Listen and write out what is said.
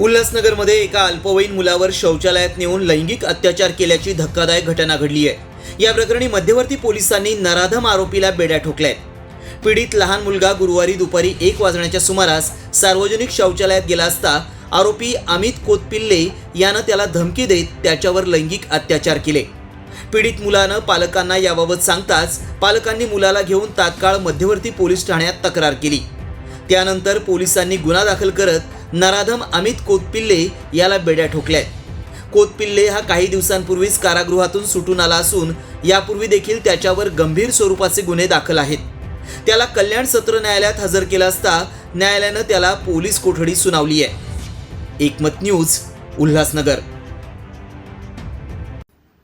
उल्हासनगरमध्ये एका अल्पवयीन मुलावर शौचालयात नेऊन लैंगिक अत्याचार केल्याची धक्कादायक घटना घडली आहे. या प्रकरणी मध्यवर्ती पोलिसांनी नराधम आरोपीला बेड्या ठोकल्यात पीडित लहान मुलगा गुरुवारी दुपारी एक वाजण्याच्या सुमारास सार्वजनिक शौचालयात गेला असता आरोपी अमित कोतपिल्ले यानं त्याला धमकी देत त्याच्यावर लैंगिक अत्याचार केले. पीडित मुलानं पालकांना याबाबत सांगताच पालकांनी मुलाला घेऊन तात्काळ मध्यवर्ती पोलीस ठाण्यात तक्रार केली. त्यानंतर पोलिसांनी गुन्हा दाखल करत नराधम अमित कोतपिल्ले याला बेड्या ठोकल्यात. कोतपिल्ले हा काही दिवसांपूर्वीच कारागृहातून सुटून आला असून यापूर्वी देखील त्याच्यावर गंभीर स्वरूपाचे गुन्हे दाखल आहेत. त्याला कल्याण सत्र न्यायालयात हजर केला असता न्यायालयानं त्याला पोलीस कोठडी सुनावली आहे. एकमत न्यूज उल्हासनगर.